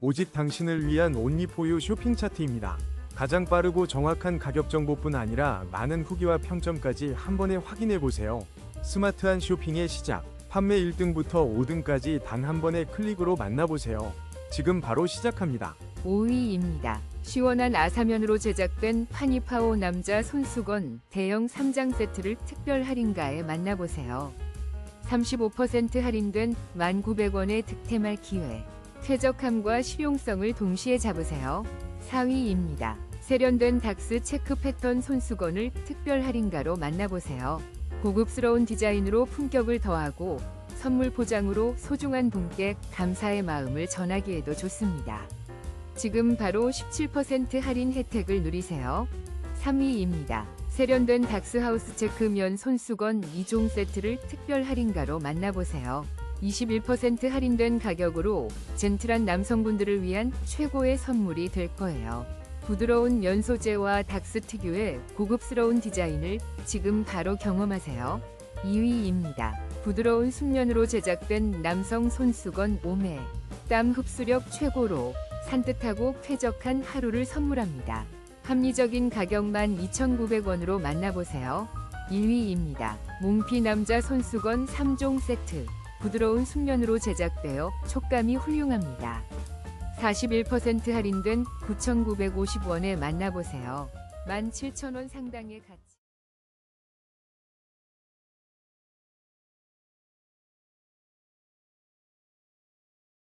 오직 당신을 위한 온리포유 쇼핑 차트입니다. 가장 빠르고 정확한 가격 정보뿐 아니라 많은 후기와 평점까지 한 번에 확인해 보세요. 스마트한 쇼핑의 시작. 판매 1등부터 5등까지 단 한 번의 클릭으로 만나보세요. 지금 바로 시작합니다. 5위입니다. 시원한 아사면으로 제작된 파니파오 남자 손수건 대형 3장 세트를 특별 할인가에 만나보세요. 35% 할인된 1,900원의 득템할 기회. 쾌적함과 실용성을 동시에 잡으세요. 4위입니다. 세련된 닥스 체크 패턴 손수건을 특별 할인가로 만나보세요. 고급스러운 디자인으로 품격을 더하고 선물 포장으로 소중한 분께 감사의 마음을 전하기에도 좋습니다. 지금 바로 17% 할인 혜택을 누리세요. 3위입니다. 세련된 닥스하우스 체크면 손수건 2종 세트를 특별 할인가로 만나보세요. 21% 할인된 가격으로 젠틀한 남성분들을 위한 최고의 선물이 될 거예요. 부드러운 면 소재와 닥스 특유의 고급스러운 디자인을 지금 바로 경험하세요. 2위입니다. 부드러운 순면으로 제작된 남성 손수건 오메. 땀 흡수력 최고로 산뜻하고 쾌적한 하루를 선물합니다. 합리적인 가격만 2,900원으로 만나보세요. 1위입니다. 몽피 남자 손수건 3종 세트. 부드러운 순면으로 제작되어 촉감이 훌륭합니다. 41% 할인된 9,950원에 만나보세요. 17,000원 상당의 가치.